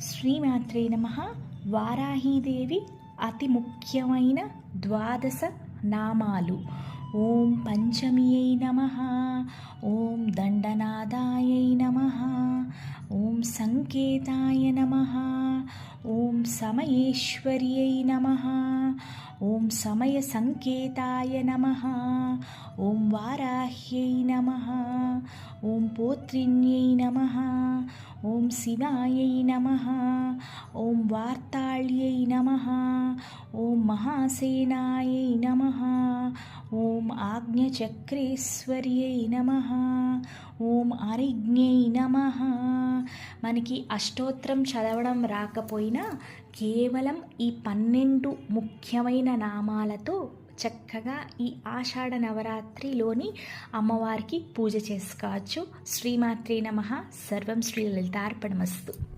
శ్రీమాత్రే నమ. వారాహీదేవి అతి ముఖ్యమైన ద్వాదశ నామాలు. ఓం పంచమియై నమ. ఓం దండనాదాయై నమ. ఓం సంకేతాయ నమ. ఓం సమయేశ్వర్యై నమ. ఓం సమయ సంకేతాయ నమ. ఓం వారాహ్యై నమ. ఓం పోత్రిణ్యై నమ. ఓం శివాయై నమ. ఓం వార్తాళ్యై నమ. ఓం మహాసేనాయై నమ. ఓం ఆజ్ఞచక్రేశ్వర్యై నమ. ఓం అరిజ్ఞై నమ. మనకి అష్టోత్తరం చదవడం రాకపోయినా కేవలం ఈ పన్నెండు ముఖ్యమైన నామాలతో చక్కగా ఈ ఆషాఢ నవరాత్రిలోని అమ్మవారికి పూజ చేసుకోవచ్చు. శ్రీమాత్రే నమ. సర్వం శ్రీ లలితార్పణమస్తు.